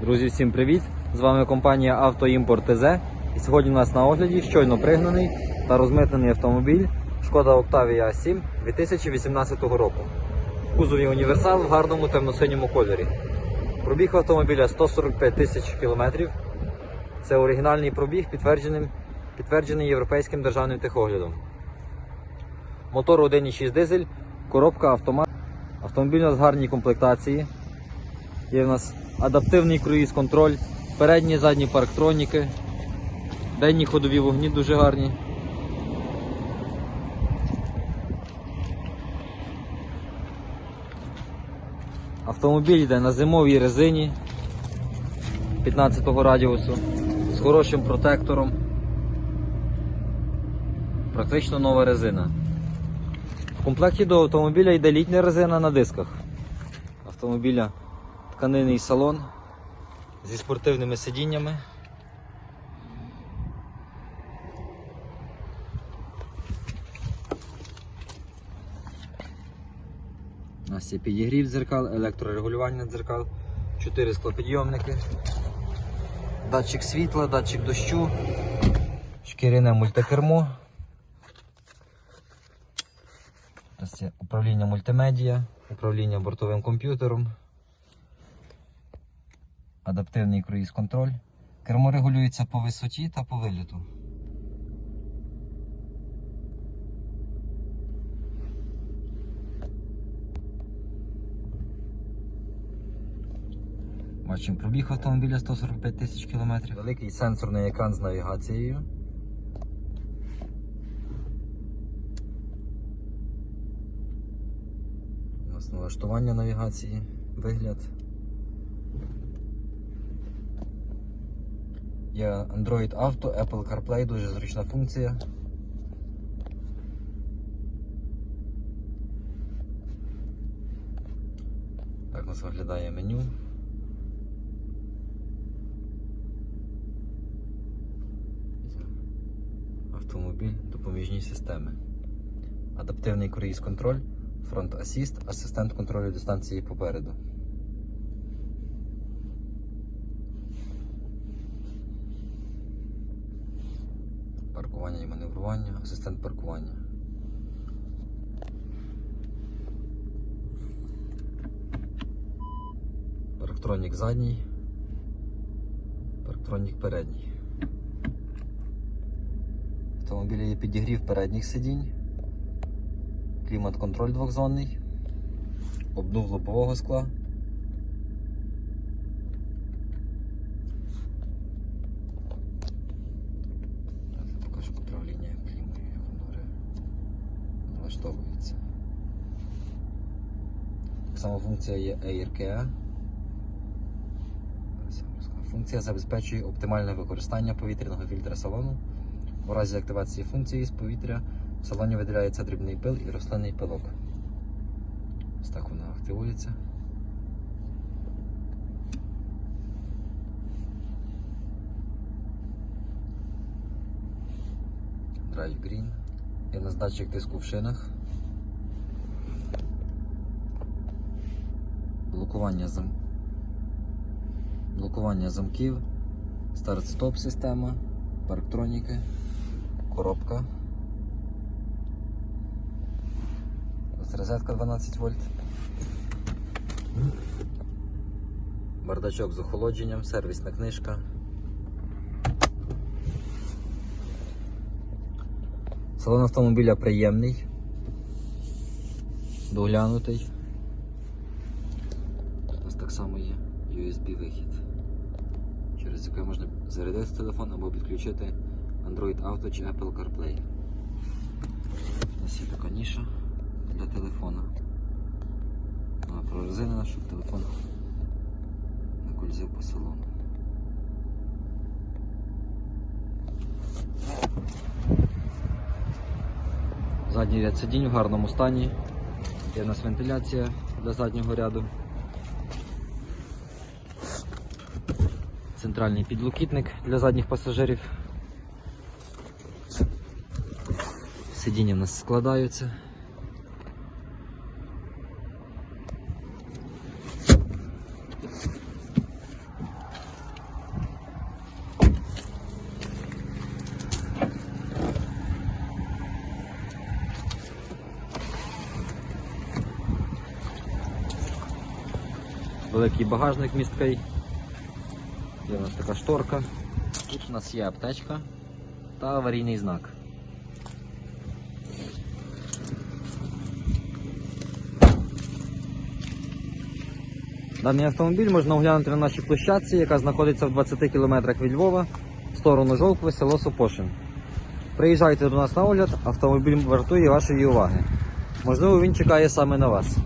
Друзі, всім привіт! З вами компанія Автоімпорт ТЗ. І сьогодні у нас на огляді щойно пригнаний та розмитнений автомобіль Шкода Octavia 7 2018 року. В кузові універсал в гарному темно-синьому кольорі. Пробіг автомобіля 145 тисяч кілометрів. Це оригінальний пробіг, підтверджений, підтверджений європейським державним техоглядом. Мотор 1,6 дизель, коробка автомат. Автомобіль у нас гарній комплектації. Є в нас адаптивний круїз-контроль, передні задні парктроніки, денні ходові вогні дуже гарні. Автомобіль йде на зимовій резині 15-го радіусу з хорошим протектором. Практично нова резина. В комплекті до автомобіля йде літня резина на дисках. Автомобіля тканинний салон зі спортивними сидіннями. У нас є підігрів дзеркал, електрорегулювання дзеркал, 4 склопідйомники, датчик світла, датчик дощу, шкіряне мультикермо. У є управління мультимедіа, управління бортовим комп'ютером, адаптивний круїз-контроль. Кермо регулюється по висоті та по виліту. Бачимо пробіг автомобіля 145 тисяч кілометрів. Великий сенсорний екран з навігацією. У нас навігації, вигляд. Є Android Auto, Apple CarPlay, дуже зручна функція. Так у нас виглядає меню. Автомобіль, допоміжні системи. Адаптивний круїз-контроль, фронт асіст, асистент контролю дистанції попереду. Паркування асистент паркування. Парктронік задній, парктронік передній. В автомобілі є підігрів передніх сидінь, клімат-контроль двохзонний, обдув лобового скла. Налаштовується. Так само функція є AirCare. Функція забезпечує оптимальне використання повітряного фільтра салону. У разі активації функції з повітря в салоні виділяється дрібний пил і рослинний пилок. Ось так вона активується. Drive Green. Є у нас тиску в шинах. Блокування зам... Блокування замків, старт-стоп система, парктроніки, коробка. Ось розетка 12 вольт. Бардачок з охолодженням, сервісна книжка. Салон автомобіля приємний, доглянутий. Нас так само є USB вихід, через який можна зарядити телефон або підключити Android Auto чи Apple CarPlay. У нас є така ніша для телефона. Вона прорезинена, щоб телефон не кользив по салону. Задній ряд сидінь в гарному стані. Є у нас вентиляція для заднього ряду. центральний підлокітник для задніх пасажирів. Сидіння у нас складаються. Великий багажник місткий. Є у нас така шторка. Тут у нас є аптечка та аварійний знак. Даний автомобіль можна оглянути на нашій площадці, яка знаходиться в 20 км від Львова в сторону Жовкви, село Сопошин. Приїжджайте до нас на огляд, автомобіль вартує вашої уваги. Можливо, він чекає саме на вас.